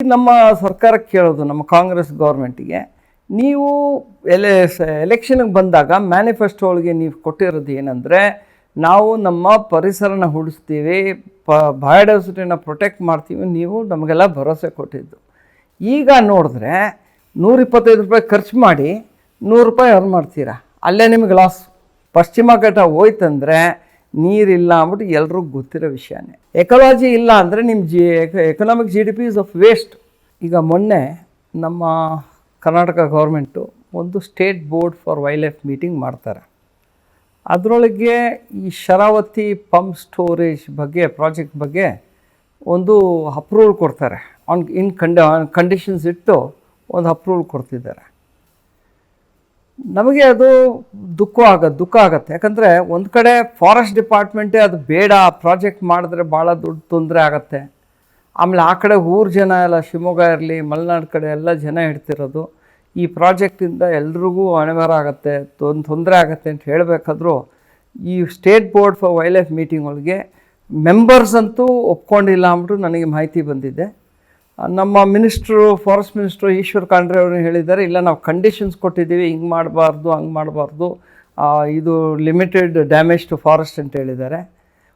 ನಮ್ಮ ಸರ್ಕಾರಕ್ಕೆ ಕೇಳೋದು ನಮ್ಮ ಕಾಂಗ್ರೆಸ್ ಗೌರ್ಮೆಂಟಿಗೆ, ನೀವು ಎಲೆ ಎಲೆಕ್ಷನ್ಗೆ ಬಂದಾಗ ಮ್ಯಾನಿಫೆಸ್ಟೋ ಒಳಗೆ ನೀವು ಕೊಟ್ಟಿರೋದು ಏನಂದರೆ, ನಾವು ನಮ್ಮ ಪರಿಸರನ ಉಳಿಸ್ತೀವಿ ಪ ಬಯೋಡೈವರ್ಸಿಟಿನ ಪ್ರೊಟೆಕ್ಟ್ ಮಾಡ್ತೀವಿ, ನೀವು ನಮಗೆಲ್ಲ ಭರವಸೆ ಕೊಟ್ಟಿದ್ದು. ಈಗ ನೋಡಿದ್ರೆ ನೂರ ಇಪ್ಪತ್ತೈದು ರೂಪಾಯಿ ಖರ್ಚು ಮಾಡಿ ನೂರು ರೂಪಾಯಿ ಅರ್ನ್ ಮಾಡ್ತೀರಾ? ಅಲ್ಲೇ ನಿಮಗೆ ಲಾಸ್ ಪಶ್ಚಿಮ ಘಟ್ಟ ಹೋಯ್ತಂದ್ರೆ ನೀರಿಲ್ಲ ಅಂದ್ಬಿಟ್ಟು ಎಲ್ರಿಗೂ ಗೊತ್ತಿರೋ ವಿಷಯನೇ. ಎಕಲಾಜಿ ಇಲ್ಲ ಅಂದರೆ ನಿಮ್ಮ G economic G D P is of waste ಈಗ ಮೊನ್ನೆ ನಮ್ಮ ಕರ್ನಾಟಕ ಗೌರ್ಮೆಂಟು ಒಂದು state board for wildlife meeting ಮಾಡ್ತಾರೆ. ಅದರೊಳಗೆ ಈ ಶರಾವತಿ ಪಂಪ್ ಸ್ಟೋರೇಜ್ ಬಗ್ಗೆ ಪ್ರಾಜೆಕ್ಟ್ ಬಗ್ಗೆ ಒಂದು ಅಪ್ರೂವಲ್ ಕೊಡ್ತಾರೆ. ಆನ್ ಇನ್ ಕಂಡ ಕಂಡೀಷನ್ಸ್ ಇಟ್ಟು ಒಂದು ಅಪ್ರೂವಲ್ ಕೊಡ್ತಿದ್ದಾರೆ. ನಮಗೆ ಅದು ದುಃಖ ಆಗ, ದುಃಖ ಆಗುತ್ತೆ. ಯಾಕಂದರೆ ಒಂದು ಕಡೆ ಫಾರೆಸ್ಟ್ ಡಿಪಾರ್ಟ್ಮೆಂಟೇ ಅದು ಬೇಡ ಪ್ರಾಜೆಕ್ಟ್ ಮಾಡಿದ್ರೆ ಭಾಳ ದೊಡ್ಡ ತೊಂದರೆ ಆಗುತ್ತೆ. ಆಮೇಲೆ ಆ ಕಡೆ ಊರು ಜನ ಎಲ್ಲ, ಶಿವಮೊಗ್ಗ ಇರಲಿ, ಮಲೆನಾಡು ಕಡೆ ಎಲ್ಲ ಜನ ಇಡ್ತಿರೋದು ಈ ಪ್ರಾಜೆಕ್ಟಿಂದ ಎಲ್ರಿಗೂ ಅಣಿವಾರ ಆಗುತ್ತೆ ತೊಂದ್ ತೊಂದರೆ ಆಗುತ್ತೆ ಅಂತ ಹೇಳಬೇಕಾದ್ರೂ, ಈ state board for wildlife meeting ಒಳಗೆ ಮೆಂಬರ್ಸ್ ಅಂತೂ ಒಪ್ಕೊಂಡಿಲ್ಲ ಅಂದ್ಬಿಟ್ಟು ನನಗೆ ಮಾಹಿತಿ ಬಂದಿದೆ. ನಮ್ಮ minister, forest minister Eshwar Khandre ಅವರು ಹೇಳಿದ್ದಾರೆ, ಇಲ್ಲ ನಾವು ಕಂಡೀಷನ್ಸ್ ಕೊಟ್ಟಿದ್ದೀವಿ, ಹಿಂಗೆ ಮಾಡಬಾರ್ದು, ಹಂಗೆ ಮಾಡಬಾರ್ದು ಇದು ಲಿಮಿಟೆಡ್ ಡ್ಯಾಮೇಜ್ ಟು ಫಾರೆಸ್ಟ್ ಅಂತ ಹೇಳಿದ್ದಾರೆ.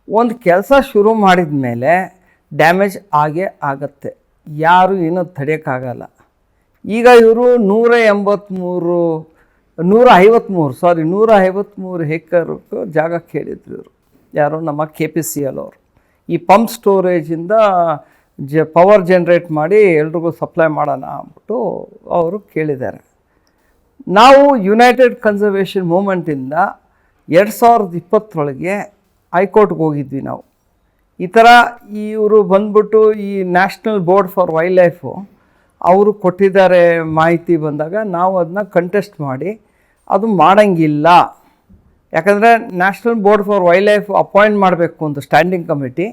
ಒಂದು ಕೆಲಸ ಶುರು ಮಾಡಿದ ಮೇಲೆ ಡ್ಯಾಮೇಜ್ ಆಗೇ ಆಗತ್ತೆ. ಯಾರು ಏನೂ ತಡೆಯೋಕ್ಕಾಗಲ್ಲ. ಈಗ ಇವರು ನೂರ ಎಂಬತ್ತ್ಮೂರು ನೂರ ಐವತ್ತ್ಮೂರು ಸಾರಿ ನೂರ ಐವತ್ತ್ಮೂರು ಹೆಕ್ಟರ್ ಜಾಗ ಕೇಳಿದ್ರು ಇವರು. ಯಾರು ನಮ್ಮ ಕೆ ಪಿ ಸಿ ಎಲ್ ಅವರು. ಈ ಪಂಪ್ ಸ್ಟೋರೇಜಿಂದ ಜ ಪವರ್ ಜನ್ರೇಟ್ ಮಾಡಿ ಎಲ್ರಿಗೂ ಸಪ್ಲೈ ಮಾಡೋಣ ಅಂದ್ಬಿಟ್ಟು ಅವರು ಕೇಳಿದ್ದಾರೆ. ನಾವು ಯುನೈಟೆಡ್ ಕನ್ಸರ್ವೇಷನ್ ಮೂಮೆಂಟಿಂದ ಎರಡು ಸಾವಿರದ ಇಪ್ಪತ್ತರೊಳಗೆ ಹೈಕೋರ್ಟ್ಗೆ ಹೋಗಿದ್ವಿ ನಾವು. ಈ ಥರ ಇವರು ಬಂದ್ಬಿಟ್ಟು ಈ national board for wild life ಅವರು ಕೊಟ್ಟಿದ್ದಾರೆ ಮಾಹಿತಿ ಬಂದಾಗ ನಾವು ಅದನ್ನ ಕಂಟೆಸ್ಟ್ ಮಾಡಿ ಅದು ಮಾಡೋಂಗಿಲ್ಲ. ಯಾಕಂದರೆ national board for wildlife appoint ಮಾಡಬೇಕು ಒಂದು ಸ್ಟ್ಯಾಂಡಿಂಗ್ ಕಮಿಟಿ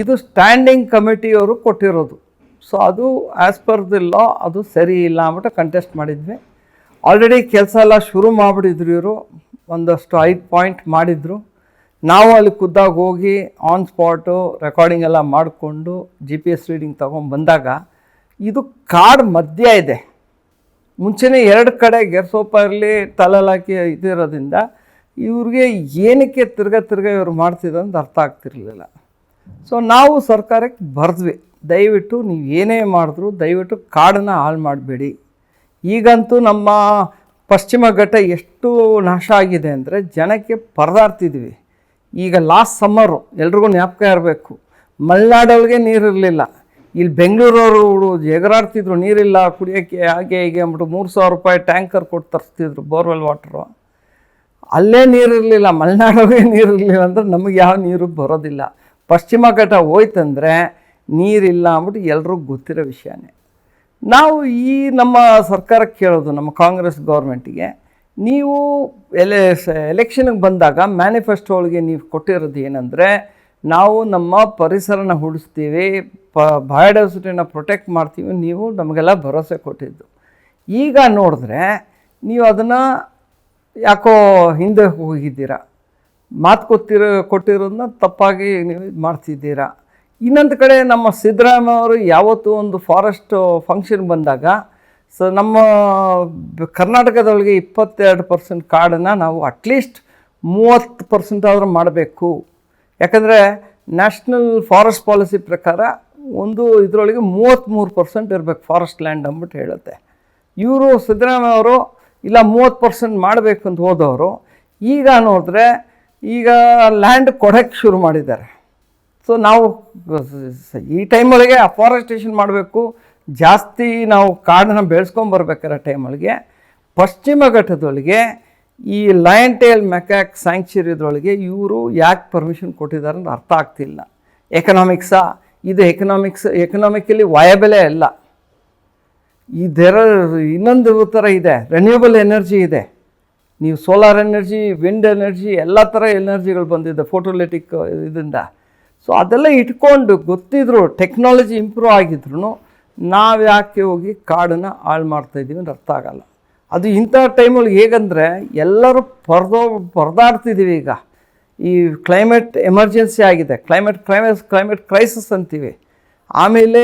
ಇದು ಸ್ಟ್ಯಾಂಡಿಂಗ್ ಕಮಿಟಿಯವರು ಕೊಟ್ಟಿರೋದು. ಸೊ ಅದು ಆ್ಯಸ್ ಪರ್ ದಿ ಲಾ ಅದು ಸರಿ ಇಲ್ಲ ಅಂದ್ಬಿಟ್ಟು ಕಂಟೆಸ್ಟ್ ಮಾಡಿದ್ವಿ. ಆಲ್ರೆಡಿ ಕೆಲಸ ಎಲ್ಲ ಶುರು ಮಾಡಿಬಿಟ್ಟಿದ್ರು ಇವರು. ಒಂದಷ್ಟು ಐದು ಪಾಯಿಂಟ್ ಮಾಡಿದರು. ನಾವು ಅಲ್ಲಿ ಖುದ್ದಾಗಿ ಹೋಗಿ ಆನ್ ಸ್ಪಾಟು ರೆಕಾರ್ಡಿಂಗ್ ಎಲ್ಲ ಮಾಡಿಕೊಂಡು ಜಿ ಪಿ ಎಸ್ ರೀಡಿಂಗ್ ತೊಗೊಂಡು ಬಂದಾಗ ಇದು ಕಾಡು ಮಧ್ಯ ಇದೆ. ಮುಂಚೆನೇ ಎರಡು ಕಡೆ ಗೆರ್ಸೋಪ ಇರಲಿ, ತಲೆಲಾಕಿ ಇದಿರೋದ್ರಿಂದ ಇವ್ರಿಗೆ ಏನಕ್ಕೆ ತಿರ್ಗ ತಿರ್ಗ ಇವ್ರು ಮಾಡ್ತಿದ್ರು ಅಂತ ಅರ್ಥ ಆಗ್ತಿರ್ಲಿಲ್ಲ. ಸೊ ನಾವು ಸರ್ಕಾರಕ್ಕೆ ಬರೆದ್ವಿ. ದಯವಿಟ್ಟು ನೀವು ಏನೇ ಮಾಡಿದ್ರು ದಯವಿಟ್ಟು ಕಾಡನ್ನು ಹಾಳು ಮಾಡಬೇಡಿ. ಈಗಂತೂ ನಮ್ಮ ಪಶ್ಚಿಮ ಘಟ್ಟ ಎಷ್ಟು ನಾಶ ಆಗಿದೆ ಅಂದರೆ ಜನಕ್ಕೆ ಪರದಾಡ್ತಿದ್ವಿ. ಈಗ ಲಾಸ್ಟ್ ಸಮ್ಮರು ಎಲ್ರಿಗೂ ಜ್ಞಾಪಕ ಇರಬೇಕು. ಮಲೆನಾಡೊಳಗೆ ನೀರಿರಲಿಲ್ಲ. ಇಲ್ಲಿ ಬೆಂಗಳೂರವರು ಎಗರಾಡ್ತಿದ್ರು, ನೀರಿಲ್ಲ, ಕುಡಿಯೋಕ್ಕೆ ಹಾಗೆ ಹೀಗೆ ಅಂದ್ಬಿಟ್ಟು ಮೂರು ಸಾವಿರ ರೂಪಾಯಿ ಟ್ಯಾಂಕರ್ ಕೊಟ್ಟು ತರಿಸ್ತಿದ್ರು ಬೋರ್ವೆಲ್ ವಾಟ್ರು. ಅಲ್ಲೇ ನೀರಿರಲಿಲ್ಲ ಮಲೆನಾಡೊಳಗೆ ನೀರಿರಲಿಲ್ಲ ಅಂದರೆ ನಮಗೆ ಯಾವ ನೀರು ಬರೋದಿಲ್ಲ. ಪಶ್ಚಿಮ ಘಟ್ಟ ಹೋಯ್ತಂದರೆ ನೀರಿಲ್ಲ ಅಂದ್ಬಿಟ್ಟು ಎಲ್ರಿಗೂ ಗೊತ್ತಿರೋ ವಿಷಯನೇ. ನಾವು ಈ ನಮ್ಮ ಸರ್ಕಾರಕ್ಕೆ ಕೇಳೋದು ನಮ್ಮ ಕಾಂಗ್ರೆಸ್ ಗೌರ್ಮೆಂಟಿಗೆ, ನೀವು ಎಲೆ, ಎಲೆಕ್ಷನ್ಗೆ ಬಂದಾಗ ಮ್ಯಾನಿಫೆಸ್ಟೋ ಒಳಗೆ ನೀವು ಕೊಟ್ಟಿರೋದು ಏನಂದರೆ, ನಾವು ನಮ್ಮ ಪರಿಸರನ ಉಳಿಸ್ತೀವಿ, ಪ, ಬಯೋಡೈವರ್ಸಿಟಿನ ಪ್ರೊಟೆಕ್ಟ್ ಮಾಡ್ತೀವಿ, ನೀವು ನಮಗೆಲ್ಲ ಭರವಸೆ ಕೊಟ್ಟಿದ್ದು. ಈಗ ನೋಡಿದ್ರೆ, ನೀವು ಅದನ್ನು ಯಾಕೋ ಹಿಂದೆ ಹೋಗಿದ್ದೀರಾ? ಮಾತು ಕೊತ್ತಿರೋ ಕೊಟ್ಟಿರೋದನ್ನ ತಪ್ಪಾಗಿ ನೀವು ಮಾಡ್ತಿದ್ದೀರಾ? ಇನ್ನೊಂದು ಕಡೆ ನಮ್ಮ ಸಿದ್ದರಾಮಯ್ಯ ಅವರು ಯಾವತ್ತೂ ಒಂದು ಫಾರೆಸ್ಟ್ ಫಂಕ್ಷನ್ ಬಂದಾಗ, ಸೊ ನಮ್ಮ ಕರ್ನಾಟಕದೊಳಗೆ ಇಪ್ಪತ್ತೆರಡು ಪರ್ಸೆಂಟ್ ಕಾಡನ್ನು ನಾವು ಅಟ್ಲೀಸ್ಟ್ ಮೂವತ್ತು ಪರ್ಸೆಂಟ್ ಆದರೂ ಮಾಡಬೇಕು. ಯಾಕಂದರೆ ನ್ಯಾಷನಲ್ ಫಾರೆಸ್ಟ್ ಪಾಲಿಸಿ ಪ್ರಕಾರ ಒಂದು ಇದರೊಳಗೆ ಮೂವತ್ತ್ಮೂರು ಪರ್ಸೆಂಟ್ ಇರಬೇಕು ಫಾರೆಸ್ಟ್ ಲ್ಯಾಂಡ್ ಅಂದ್ಬಿಟ್ಟು ಹೇಳುತ್ತೆ. ಇವರು ಸಿದ್ದರಾಮಯ್ಯ ಅವರು, ಇಲ್ಲ ಮೂವತ್ತು ಪರ್ಸೆಂಟ್ ಮಾಡಬೇಕು ಅಂತ ಹೋದವರು, ಈಗ ನೋಡಿದ್ರೆ ಈಗ ಲ್ಯಾಂಡ್ ಕೊಡೋಕ್ಕೆ ಶುರು ಮಾಡಿದ್ದಾರೆ. ಸೊ ನಾವು, ಈ ಟೈಮೊಳಗೆ ಅಫಾರೆಸ್ಟೇಷನ್ ಮಾಡಬೇಕು. ಜಾಸ್ತಿ ನಾವು ಕಾಡನ್ನು ಬೆಳೆಸ್ಕೊಂಬರ್ಬೇಕಾದ್ರೆ ಟೈಮೊಳಗೆ ಪಶ್ಚಿಮ ಘಟ್ಟದೊಳಗೆ ಈ ಲಯನ್ ಟೇಲ್ ಮೆಕ್ಯಾಕ್ ಸ್ಯಾಂಕ್ಚುರಿದೊಳಗೆ ಇವರು ಯಾಕೆ ಪರ್ಮಿಷನ್ ಕೊಟ್ಟಿದ್ದಾರೆ ಅಂತ ಅರ್ಥ ಆಗ್ತಿಲ್ಲ. ಎಕನಾಮಿಕ್ಸಾ ಇದು ಎಕನಾಮಿಕ್ಸ್ ಎಕನಾಮಿಕಲಿ ವಯಬಲೇ ಅಲ್ಲ. ಇದರ ಇನ್ನೊಂದು ಥರ ಇದೆ. ರೆನ್ಯೂಬಲ್ ಎನರ್ಜಿ ಇದೆ. ನೀವು ಸೋಲಾರ್ ಎನರ್ಜಿ ವಿಂಡ್ ಎನರ್ಜಿ ಎಲ್ಲ ಥರ ಎನರ್ಜಿಗಳು ಬಂದಿದೆ ಫೋಟೋಲೆಟಿಕ್ ಇದರಿಂದ. ಸೊ ಅದೆಲ್ಲ ಇಟ್ಕೊಂಡು ಗೊತ್ತಿದ್ರು ಟೆಕ್ನಾಲಜಿ ಇಂಪ್ರೂವ್ ಆಗಿದ್ರು ನಾವು ಯಾಕೆ ಹೋಗಿ ಕಾಡನ್ನು ಹಾಳು ಮಾಡ್ತಾಯಿದ್ದೀವಿ ಅಂತ ಅರ್ಥ ಆಗಲ್ಲ. ಅದು ಇಂಥ ಟೈಮಲ್ಲಿ ಹೇಗಂದರೆ, ಎಲ್ಲರೂ ಪರದೋ ಪರದಾಡ್ತಿದ್ದೀವಿ ಈಗ. ಈ ಕ್ಲೈಮೇಟ್ ಎಮರ್ಜೆನ್ಸಿ ಆಗಿದೆ ಕ್ಲೈಮೇಟ್ ಕ್ಲೈಮೇಟ್ ಕ್ಲೈಮೇಟ್ ಕ್ರೈಸಿಸ್ ಅಂತೀವಿ. ಆಮೇಲೆ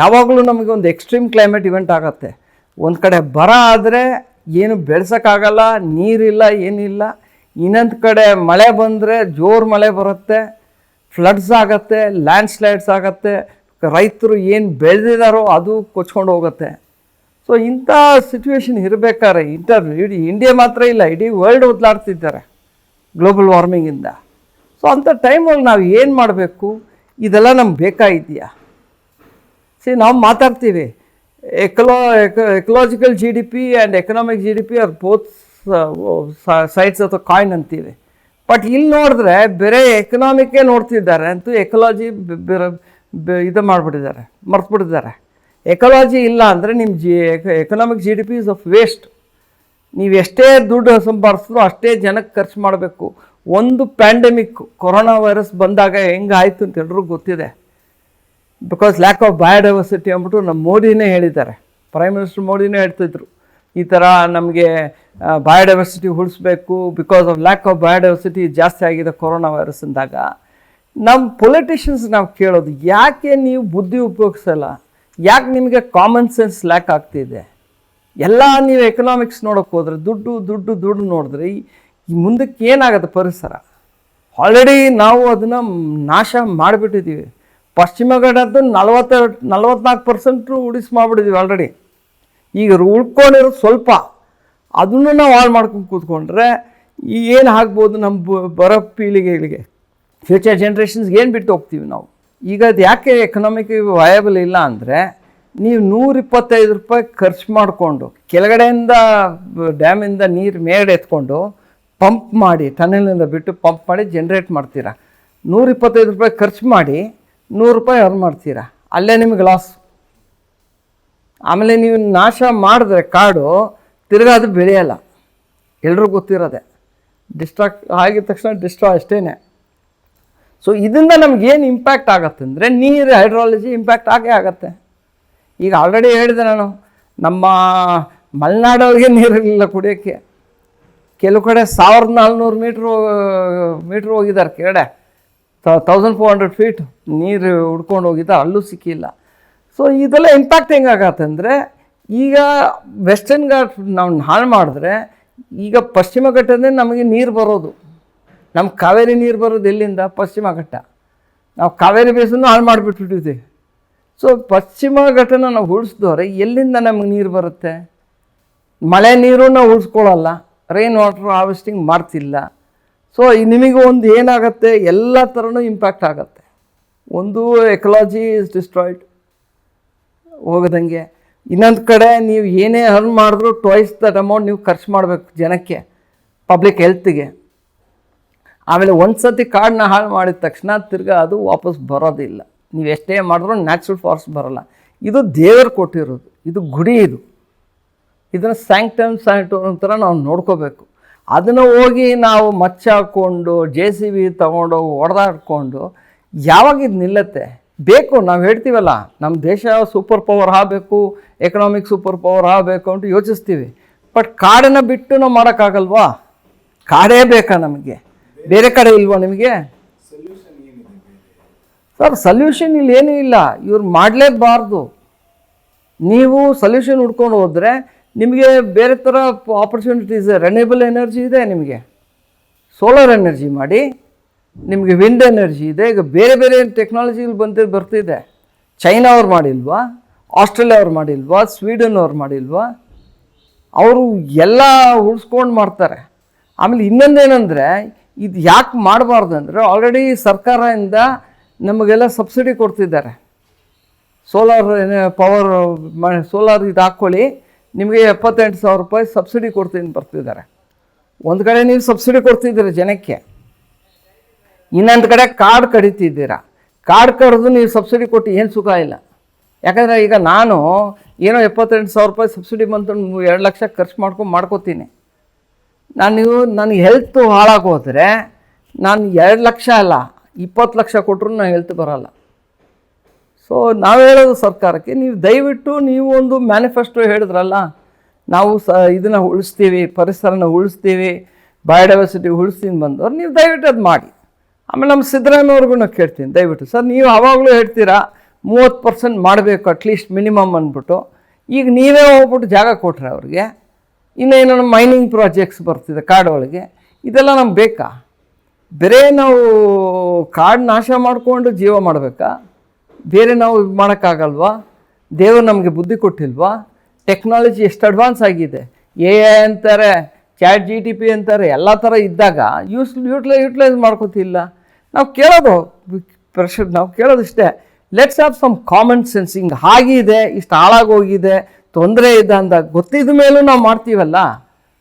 ಯಾವಾಗಲೂ ನಮಗೆ ಒಂದು ಎಕ್ಸ್ಟ್ರೀಮ್ ಕ್ಲೈಮೇಟ್ ಇವೆಂಟ್ ಆಗುತ್ತೆ. ಒಂದು ಕಡೆ ಬರ ಆದರೆ ಏನು ಬೆಳೆಸೋಕ್ಕಾಗಲ್ಲ, ನೀರಿಲ್ಲ, ಏನಿಲ್ಲ. ಇನ್ನೊಂದು ಕಡೆ ಮಳೆ ಬಂದರೆ ಜೋರು ಮಳೆ ಬರುತ್ತೆ ಫ್ಲಡ್ಸ್ ಆಗುತ್ತೆ ಲ್ಯಾಂಡ್ ಸ್ಲೈಡ್ಸ್ ಆಗುತ್ತೆ, ರೈತರು ಏನು ಬೆಳೆದಿದ್ದಾರೋ ಅದು ಕೊಚ್ಕೊಂಡು ಹೋಗುತ್ತೆ. ಸೊ ಇಂಥ ಸಿಚುವೇಶನ್ ಇರಬೇಕಾದ್ರೆ ಇಂಟರ್ ಇಡೀ ಇಂಡಿಯಾ ಮಾತ್ರ ಇಲ್ಲ, ಇಡೀ ವರ್ಲ್ಡ್ ಒದ್ಲಾಡ್ತಿದ್ದಾರೆ ಗ್ಲೋಬಲ್ ವಾರ್ಮಿಂಗಿಂದ ಸೊ ಅಂಥ ಟೈಮಲ್ಲಿ ನಾವು ಏನು ಮಾಡಬೇಕು? ಇದೆಲ್ಲ ನಮ್ಗೆ ಬೇಕಾಗಿದೆಯಾ? ಸಿ ನಾವು ಮಾತಾಡ್ತೀವಿ. P and economic G D P sides of sides ಅಥವಾ ಕಾಯಿನ್ ಅಂತೀವಿ. ಬಟ್ ಇಲ್ಲಿ ನೋಡಿದ್ರೆ ಬೇರೆ ಎಕನಾಮಿಕ್ಕೇ ನೋಡ್ತಿದ್ದಾರೆ ಅಂತೂ ಎಕಲಾಜಿ ಬೇರೆ ಇದು ಮಾಡಿಬಿಟ್ಟಿದ್ದಾರೆ, ಮರ್ತ್ಬಿಟ್ಟಿದ್ದಾರೆ. ಎಕಲಾಜಿ ಇಲ್ಲ ಅಂದರೆ ನಿಮ್ಮ G economic G D P is of waste ನೀವು ಎಷ್ಟೇ ದುಡ್ಡು ಸಂಪಾದಿಸಿದ್ರು ಅಷ್ಟೇ ಜನಕ್ಕೆ ಖರ್ಚು ಮಾಡಬೇಕು. ಒಂದು ಪ್ಯಾಂಡಮಿಕ್ ಕೊರೋನಾ ವೈರಸ್ ಬಂದಾಗ ಹೆಂಗೆ ಆಯಿತು ಅಂತ ಎಲ್ಲರಿಗೂ ಗೊತ್ತಿದೆ. ಬಿಕಾಸ್ ಲ್ಯಾಕ್ ಆಫ್ ಬಯೋಡೈವರ್ಸಿಟಿ ಅಂದ್ಬಿಟ್ಟು ನಮ್ಮ ಮೋದಿನೇ ಹೇಳಿದ್ದಾರೆ. ಪ್ರೈಮ್ ಮಿನಿಸ್ಟರ್ ಮೋದಿನೇ ಹೇಳ್ತಿದ್ರು. ಈ ಥರ ನಮಗೆ ಬಯೋಡೈವರ್ಸಿಟಿ ಉಳಿಸ್ಬೇಕು because of lack of biodiversity ಜಾಸ್ತಿ ಆಗಿದೆ ಕೊರೋನಾ ವೈರಸ್ ಅಂದಾಗ ನಮ್ಮ ಪೊಲಿಟಿಷಿಯನ್ಸ್ ನಾವು ಕೇಳೋದು, ಯಾಕೆ ನೀವು ಬುದ್ಧಿ ಉಪಯೋಗಿಸಲ್ಲ? ಯಾಕೆ ನಿಮಗೆ ಕಾಮನ್ ಸೆನ್ಸ್ ಲ್ಯಾಕ್ ಆಗ್ತಿದೆ? ಎಲ್ಲ ನೀವು ಎಕನಾಮಿಕ್ಸ್ ನೋಡೋಕೆ ಹೋದರೆ, ದುಡ್ಡು ದುಡ್ಡು ದುಡ್ಡು ನೋಡಿದ್ರೆ ಈ ಮುಂದಕ್ಕೆ ಏನಾಗುತ್ತೆ ಪರಿಸರ? ಆಲ್ರೆಡಿ ನಾವು ಅದನ್ನು ನಾಶ ಮಾಡಿಬಿಟ್ಟಿದ್ದೀವಿ. ಪಶ್ಚಿಮ ಘಟ್ಟದ್ದು ನಲವತ್ತೆರಡು, ನಲವತ್ನಾಲ್ಕು ಪರ್ಸೆಂಟು ಉಳಿಸಿ ಮಾಡಿಬಿಟ್ಟಿದ್ವಿ ಆಲ್ರೆಡಿ ಈಗ ಉಳ್ಕೊಂಡಿರೋದು ಸ್ವಲ್ಪ. ಅದನ್ನು ನಾವು ಹಾಳು ಮಾಡ್ಕೊಂಡು ಕೂತ್ಕೊಂಡ್ರೆ ಏನು ಆಗ್ಬೋದು ನಮ್ಮ ಬರೋ ಪೀಳಿಗೆಗಳಿಗೆ ಫ್ಯೂಚರ್ ಜನ್ರೇಷನ್ಸ್ಗೆ ಏನು ಬಿಟ್ಟು ಹೋಗ್ತೀವಿ ನಾವು? ಈಗ ಅದು ಯಾಕೆ ಎಕನಾಮಿಕ್ ವಯಬಲ್ ಇಲ್ಲ ಅಂದರೆ ನೀವು ನೂರ ಇಪ್ಪತ್ತೈದು ರೂಪಾಯಿ ಖರ್ಚು ಮಾಡಿಕೊಂಡು ಕೆಳಗಡೆಯಿಂದ ಡ್ಯಾಮಿಂದ ನೀರು ಮೇಲೆ ಎತ್ಕೊಂಡು ಪಂಪ್ ಮಾಡಿ ಟನಲಿಂದ ಬಿಟ್ಟು ಪಂಪ್ ಮಾಡಿ ಜನ್ರೇಟ್ ಮಾಡ್ತೀರಾ? ನೂರಿಪ್ಪತ್ತೈದು ರೂಪಾಯಿ ಖರ್ಚು ಮಾಡಿ ನೂರು ರೂಪಾಯಿ ಅರ್ನ್ ಮಾಡ್ತೀರಾ? ಅಲ್ಲೇ ನಿಮಗೆ ಲಾಸ್ ಆಮೇಲೆ ನೀವು ನಾಶ ಮಾಡಿದ್ರೆ ಕಾಡು, ತಿರ್ಗಾ ಅದು ಬೆಳೆಯಲ್ಲ. ಎಲ್ಲರೂ ಗೊತ್ತಿರೋದೆ. ಡಿಸ್ಟ್ರಾಕ್ಟ್ ಆಗಿದ ತಕ್ಷಣ ಡಿಸ್ಟ್ರಾ ಅಷ್ಟೇ ಸೊ ಇದರಿಂದ ನಮಗೇನು ಇಂಪ್ಯಾಕ್ಟ್ ಆಗತ್ತೆ ಅಂದರೆ ನೀರು ಹೈಡ್ರಾಲಜಿ ಇಂಪ್ಯಾಕ್ಟ್ ಆಗೇ ಆಗತ್ತೆ. ಈಗ ಆಲ್ರೆಡಿ ಹೇಳಿದೆ ನಾನು, ನಮ್ಮ ಮಲೆನಾಡವ್ರಿಗೆ ನೀರಿರಲಿಲ್ಲ ಕುಡಿಯೋಕ್ಕೆ. ಕೆಲವು ಕಡೆ ಸಾವಿರದ ನಾಲ್ನೂರು ಮೀಟ್ರು ಮೀಟ್ರ್ ಹೋಗಿದ್ದಾರೆ ಕೆಳಗಡೆ. ತೌಸಂಡ್ ಫೋರ್ ಹಂಡ್ರೆಡ್ ಫೀಟ್ ನೀರು ಹುಡ್ಕೊಂಡು ಹೋಗಿದ್ದ, ಅಲ್ಲೂ ಸಿಕ್ಕಿಲ್ಲ. ಸೊ ಇದೆಲ್ಲ ಇಂಪ್ಯಾಕ್ಟ್ ಹೆಂಗಾಗತ್ತೆ ಅಂದರೆ, ಈಗ ವೆಸ್ಟರ್ನ್ ಘಾಟ್ ನಾವು ಹಾಳು ಮಾಡಿದ್ರೆ, ಈಗ ಪಶ್ಚಿಮ ಘಟ್ಟದಿಂದ ನಮಗೆ ನೀರು ಬರೋದು. ನಮ್ಮ ಕಾವೇರಿ ನೀರು ಬರೋದು ಎಲ್ಲಿಂದ? ಪಶ್ಚಿಮ ಘಟ್ಟ. ನಾವು ಕಾವೇರಿ ಬೇಸನ್ನು ಹಾಳು ಮಾಡಿಬಿಟ್ಬಿಟ್ಟಿದ್ದೀವಿ ಸೊ ಪಶ್ಚಿಮ ಘಟ್ಟನ ನಾವು ಉಳಿಸಿದವ್ರೆ, ಎಲ್ಲಿಂದ ನಮಗೆ ನೀರು ಬರುತ್ತೆ? ಮಳೆ ನೀರು ನಾವು ಉಳಿಸ್ಕೊಳ್ಳಲ್ಲ ರೈನ್ ವಾಟರ್ ಹಾರ್ವೆಸ್ಟಿಂಗ್ ಮಾಡ್ತಿಲ್ಲ. ಸೊ ನಿಮಗೆ ಒಂದು ಏನಾಗುತ್ತೆ? ಎಲ್ಲ ಥರನೂ ಇಂಪ್ಯಾಕ್ಟ್ ಆಗುತ್ತೆ. ಒಂದು ಎಕಲಾಜಿ ಇಸ್ ಡಿಸ್ಟ್ರಾಯ್ಡ್ ಹೋಗದಂಗೆ. ಇನ್ನೊಂದು ಕಡೆ ನೀವು ಏನೇ ಅರ್ನ್ ಮಾಡಿದ್ರು ಟ್ವೈಸ್ ದಟ್ ಅಮೌಂಟ್ ನೀವು ಖರ್ಚು ಮಾಡಬೇಕು ಜನಕ್ಕೆ ಪಬ್ಲಿಕ್ ಹೆಲ್ತಿಗೆ ಆಮೇಲೆ ಒಂದು ಸತಿ ಕಾಡನ್ನ ಹಾಳು ಮಾಡಿದ ತಕ್ಷಣ ತಿರ್ಗಾ ಅದು ವಾಪಸ್ ಬರೋದಿಲ್ಲ. ನೀವು ಎಷ್ಟೇ ಮಾಡಿದ್ರೂ ನ್ಯಾಚುರಲ್ ಫಾರ್ಸ್ ಬರೋಲ್ಲ. ಇದು ದೇವರು ಕೊಟ್ಟಿರೋದು. ಇದು ಗುಡಿ ಇದು. ಇದನ್ನು ಸ್ಯಾಂಕ್ಟಮ್ ಸ್ಯಾಂಕ್ಟಮ್ ಥರ ನಾವು ನೋಡ್ಕೋಬೇಕು. ಅದನ್ನು ಹೋಗಿ ನಾವು ಮಚ್ಚ ಹಾಕ್ಕೊಂಡು ಜೆ ಸಿ ಬಿ ತೊಗೊಂಡು ಹೊಡೆದಾಡ್ಕೊಂಡು ಯಾವಾಗ ಇದು ನಿಲ್ಲತ್ತೆ? ಬೇಕು, ನಾವು ಹೇಳ್ತೀವಲ್ಲ ನಮ್ಮ ದೇಶ ಸೂಪರ್ ಪವರ್ ಆಗಬೇಕು ಎಕನಾಮಿಕ್ ಸೂಪರ್ ಪವರ್ ಆಗಬೇಕು ಅಂತ ಯೋಚಿಸ್ತೀವಿ. ಬಟ್ ಕಾಡನ್ನು ಬಿಟ್ಟು ನಾವು ಮಾಡೋಕ್ಕಾಗಲ್ವಾ? ಕಾಡೇ ಬೇಕಾ ನಮಗೆ? ಬೇರೆ ಕಡೆ ಇಲ್ವಾ ನಿಮಗೆ? ಸರ್ ಸೊಲ್ಯೂಷನ್ ಇಲ್ಲಿ ಏನೂ ಇಲ್ಲ. ಇವ್ರು ಮಾಡಲೇಬಾರ್ದು. ನೀವು ಸೊಲ್ಯೂಷನ್ ಹುಡ್ಕೊಂಡು ಹೋದರೆ ನಿಮಗೆ ಬೇರೆ ಥರ ಆಪರ್ಚುನಿಟೀಸ್ ರೆನ್ಯೂಬಲ್ ಎನರ್ಜಿ ಇದೆ ನಿಮಗೆ. ಸೋಲಾರ್ ಎನರ್ಜಿ ಮಾಡಿ, ನಿಮಗೆ ವಿಂಡ್ ಎನರ್ಜಿ ಇದೆ, ಈಗ ಬೇರೆ ಬೇರೆ ಟೆಕ್ನಾಲಜಿಗಳು ಬಂದು ಬರ್ತಿದೆ. ಚೈನಾ ಅವ್ರು ಮಾಡಿಲ್ವಾ? ಆಸ್ಟ್ರೇಲಿಯಾ ಅವ್ರು ಮಾಡಿಲ್ವಾ? ಸ್ವೀಡನ್ ಅವ್ರು ಮಾಡಿಲ್ವಾ? ಅವರು ಎಲ್ಲ ಉಳಿಸ್ಕೊಂಡು ಮಾಡ್ತಾರೆ. ಆಮೇಲೆ ಇನ್ನೊಂದೇನೆಂದರೆ, ಇದು ಯಾಕೆ ಮಾಡಬಾರ್ದು ಅಂದರೆ ಆಲ್ರೆಡಿ ಸರ್ಕಾರದಿಂದ ನಮಗೆಲ್ಲ ಸಬ್ಸಿಡಿ ಕೊಡ್ತಿದ್ದಾರೆ. ಸೋಲಾರ್ ಪವರ್ ಸೋಲಾರ್ ಇದು ಹಾಕ್ಕೊಳ್ಳಿ. ನಿಮಗೆ ಎಪ್ಪತ್ತೆಂಟು ಸಾವಿರ ರೂಪಾಯಿ ಸಬ್ಸಿಡಿ ಕೊಡ್ತೀನಿ ಬರ್ತಿದ್ದಾರೆ. ಒಂದು ಕಡೆ ನೀವು ಸಬ್ಸಿಡಿ ಕೊಡ್ತಿದ್ದೀರ ಜನಕ್ಕೆ. ಇನ್ನೊಂದು ಕಡೆ ಕಾರ್ಡ್ ಕಡಿತಿದ್ದೀರಾ. ಕಾರ್ಡ್ ಕಡಿದು ನೀವು ಸಬ್ಸಿಡಿ ಕೊಟ್ಟು ಏನು ಸುಖ ಇಲ್ಲ. ಯಾಕಂದರೆ ಈಗ ನಾನು ಏನೋ ಎಪ್ಪತ್ತೆಂಟು ಸಾವಿರ ರೂಪಾಯಿ ಸಬ್ಸಿಡಿ ಬಂತು, ಎರಡು ಲಕ್ಷ ಖರ್ಚು ಮಾಡ್ಕೊಂಡು ಮಾಡ್ಕೋತೀನಿ. ನಾನು ನೀವು ನನಗೆ ಹೆಲ್ತ್ ಹಾಳಾಗೋದ್ರೆ ನಾನು ಎರಡು ಲಕ್ಷ ಅಲ್ಲ, ಇಪ್ಪತ್ತು ಲಕ್ಷ ಕೊಟ್ಟರು ನಾನು ಹೆಲ್ತ್ ಬರೋಲ್ಲ. ಸೊ ನಾವು ಹೇಳೋದು ಸರ್ಕಾರಕ್ಕೆ, ನೀವು ದಯವಿಟ್ಟು ನೀವು ಒಂದು ಮ್ಯಾನಿಫೆಸ್ಟೋ ಹೇಳಿದ್ರಲ್ಲ, ನಾವು ಸ, ಇದನ್ನು ಉಳಿಸ್ತೀವಿ, ಪರಿಸರನ ಉಳಿಸ್ತೀವಿ ಬಯೋಡೈವರ್ಸಿಟಿ ಉಳಿಸ್ತೀನಿ ಬಂದವರು, ನೀವು ದಯವಿಟ್ಟು ಅದು ಮಾಡಿ. ಆಮೇಲೆ ನಮ್ಮ ಸಿದ್ದರಾಮಯ್ಯವ್ರಿಗೂ ಕೇಳ್ತೀನಿ, ದಯವಿಟ್ಟು. ಸರ್, ನೀವು ಆವಾಗಲೂ ಹೇಳ್ತೀರಾ, ಮೂವತ್ತು ಪರ್ಸೆಂಟ್ ಮಾಡಬೇಕು ಅಟ್ಲೀಸ್ಟ್ ಮಿನಿಮಮ್ ಅಂದ್ಬಿಟ್ಟು. ಈಗ ನೀವೇ ಹೋಗ್ಬಿಟ್ಟು ಜಾಗ ಕೊಟ್ಟರೆ ಅವ್ರಿಗೆ ಇನ್ನೇನೋ ಮೈನಿಂಗ್ ಪ್ರಾಜೆಕ್ಟ್ಸ್ ಬರ್ತಿದೆ ಕಾಡೊಳಗೆ, ಇದೆಲ್ಲ ನಮ್ಗೆ ಬೇಕಾ? ಬೇರೆ ನಾವು ಕಾಡು ನಾಶ ಮಾಡಿಕೊಂಡು ಜೀವ ಮಾಡಬೇಕಾ? ಬೇರೆ ನಾವು ಮಾಡೋಕ್ಕಾಗಲ್ವಾ? ದೇವರು ನಮಗೆ ಬುದ್ಧಿ ಕೊಟ್ಟಿಲ್ವಾ? ಟೆಕ್ನಾಲಜಿ ಎಷ್ಟು ಅಡ್ವಾನ್ಸ್ ಆಗಿದೆ? ಎ ಐ ಅಂತಾರೆ, ಚಾಟ್ ಜಿ ಟಿ ಪಿ ಅಂತಾರೆ, ಎಲ್ಲ ಥರ ಇದ್ದಾಗ ಯೂಸ್ ಯೂಟ್ಲೈ, ಯೂಟಿಲೈಸ್ ಮಾಡ್ಕೋತಿಲ್ಲ. ನಾವು ಕೇಳೋದು ಪ್ರೆಷರ್ ನಾವು ಕೇಳೋದಿಷ್ಟೇ let's have some common sense ಹಿಂಗೆ ಆಗಿದೆ, ಇಷ್ಟು ಹಾಳಾಗೋಗಿದೆ, ತೊಂದರೆ ಇದೆ ಅಂದಾಗ ಗೊತ್ತಿದ ಮೇಲೂ ನಾವು ಮಾಡ್ತೀವಲ್ಲ?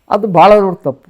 ಅದು ಭಾಳ ದೊಡ್ಡ ತಪ್ಪು.